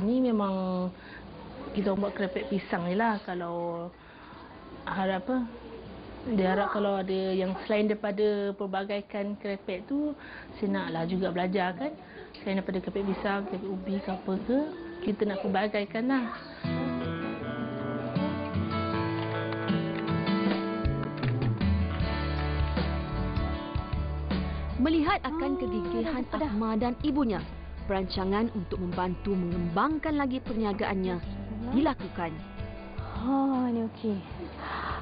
sini memang kita buat kerepek pisang ni lah. Kalau harap apa? Dia harap kalau ada yang selain daripada pelbagaikan kerepek tu saya naklah juga belajar kan. Selain daripada kerepek pisang, kerepek ubi ke apa ke kita nak pelbagaikan lah. Melihat akan kegigihan Akma dan ibunya, perancangan untuk membantu mengembangkan lagi perniagaannya dilakukan. Ha, ni okey.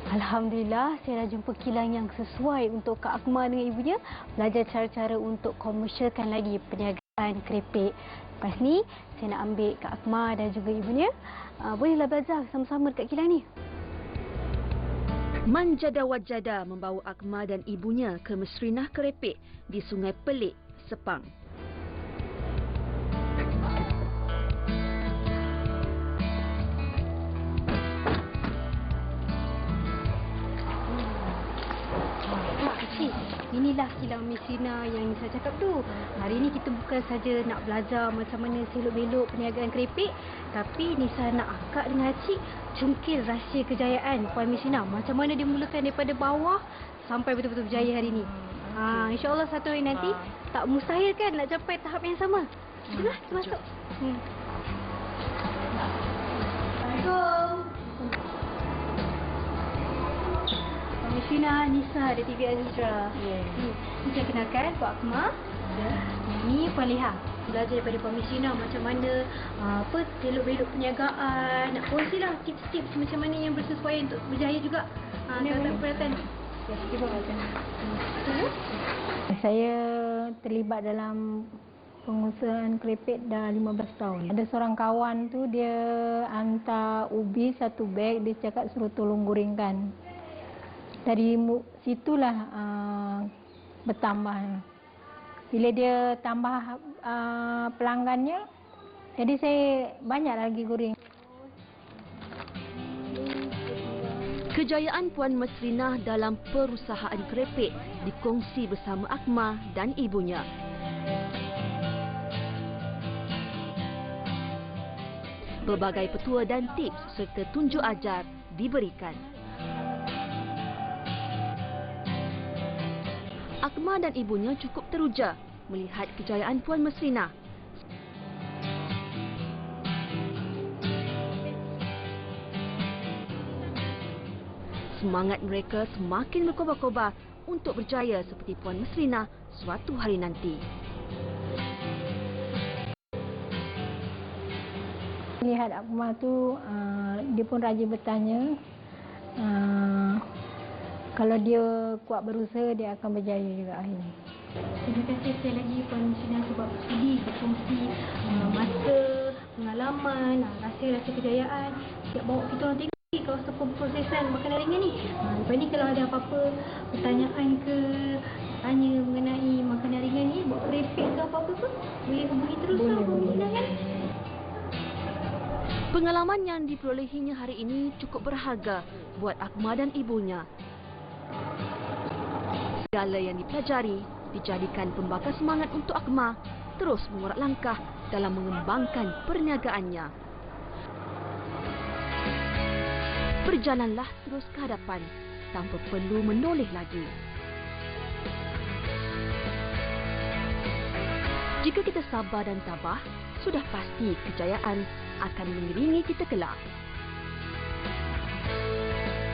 Alhamdulillah, saya dah jumpa kilang yang sesuai untuk Kak Akmal dengan ibunya belajar cara-cara untuk komersialkan lagi perniagaan kerepek. Lepas ni, saya nak ambil Kak Akmal dan juga ibunya. Uh, bolehlah belajar sama-sama dekat kilang ni. Manjada Wajada membawa Akma dan ibunya ke Mesrinah Kerepek di Sungai Pelik, Sepang. Inilah kilang Mesina yang saya cakap tu. Hari ini kita bukan saja nak belajar macam mana selok-belok perniagaan kerepek, tapi Nisa nak akak dengan Cik cungkil rahsia kejayaan Puan Mesina. Macam mana dia mulakan daripada bawah sampai betul-betul berjaya hari ini. Ha, InsyaAllah satu hari nanti tak mustahil kan nak capai tahap yang sama. Jomlah, kita masuk. Hmm. Assalamualaikum. Mesina, Nisa dari TV Azizra. yeah. Hmm. Saya kenalkan Puan Akma. Ini Puan Leha. Belajar daripada Puan Mesina macam mana uh, apa selok-belok perniagaan. Nak kongsilah tips-tips macam mana yang bersesuaian untuk berjaya juga. Ha, uh, perhatian. Ya, terima kasih. Saya terlibat dalam pengusahaan kerepek dah 15 tahun. Ada seorang kawan tu dia hantar ubi satu beg, dia cakap suruh tolong gorengkan. Dari situlah uh, bertambah. Bila dia tambah uh, pelanggannya, jadi saya banyak lagi goreng. Kejayaan Puan Mesrinah dalam perusahaan kerepek dikongsi bersama Akma dan ibunya. Pelbagai petua dan tips serta tunjuk ajar diberikan. Akma dan ibunya cukup teruja melihat kejayaan Puan Mesrinah Semangat mereka semakin berkobar-kobar untuk berjaya seperti Puan Mesrina suatu hari nanti. Lihat Akmal tu, uh, dia pun rajin bertanya. Uh, kalau dia kuat berusaha, dia akan berjaya juga akhirnya. Terima kasih sekali lagi Puan Mesina sebab sudi berkongsi uh, masa, pengalaman, uh, rahsia-rahsia kejayaan. Siap bawa kita orang tengok ni kawasan pemprosesan makanan ringan ni. Uh, lepas ni kalau ada apa-apa pertanyaan ke tanya mengenai makanan ringan ni, buat kerepek ke apa-apa pun, boleh hubungi terus Boleh, lah hubungi boleh. Ina kan. Pengalaman yang diperolehinya hari ini cukup berharga buat Akma dan ibunya. Segala yang dipelajari dijadikan pembakar semangat untuk Akma terus mengurat langkah dalam mengembangkan perniagaannya. Berjalanlah terus ke hadapan tanpa perlu menoleh lagi. Jika kita sabar dan tabah, sudah pasti kejayaan akan mengiringi kita kelak.